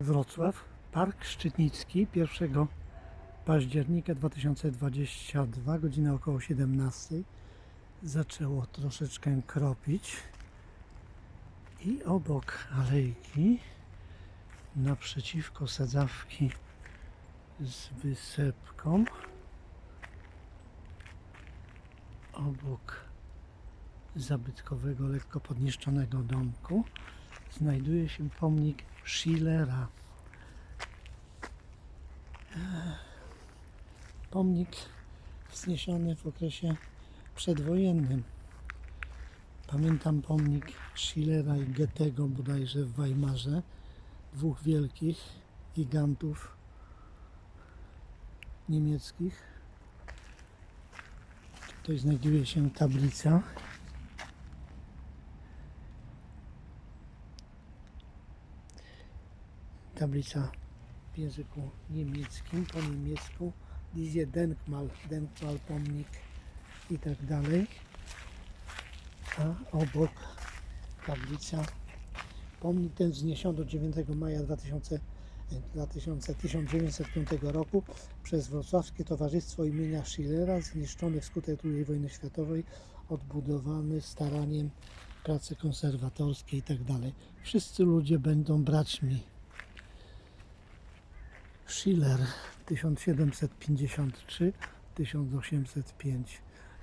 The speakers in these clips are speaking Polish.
Wrocław, Park Szczytnicki 1 października 2022, godzina około 17. Zaczęło troszeczkę kropić i obok alejki naprzeciwko sadzawki z wysepką obok zabytkowego, lekko podniszczonego domku znajduje się pomnik Schillera. Pomnik wzniesiony w okresie przedwojennym. Pamiętam pomnik Schillera i Goethego bodajże w Weimarze, dwóch wielkich gigantów niemieckich. Tutaj znajduje się tablica tablica w języku niemieckim, po niemiecku, Lizie Denkmal, Denkmal, pomnik i tak dalej. A obok tablica, pomnik ten wzniesiono 9 maja 2000, 2000, 1905 roku przez Wrocławskie Towarzystwo imienia Schillera, zniszczony wskutek II wojny światowej, odbudowany staraniem prace konserwatorskie i tak dalej. Wszyscy ludzie będą braćmi Schiller 1753-1805,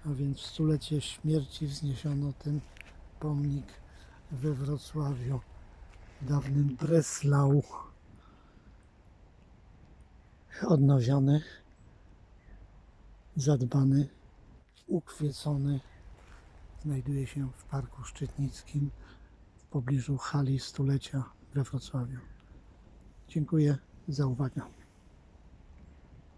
a więc w stulecie śmierci wzniesiono ten pomnik we Wrocławiu, dawnym Breslau. Odnowiony, zadbany, ukwiecony. Znajduje się w Parku Szczytnickim w pobliżu hali stulecia we Wrocławiu. Dziękuję za uwagę.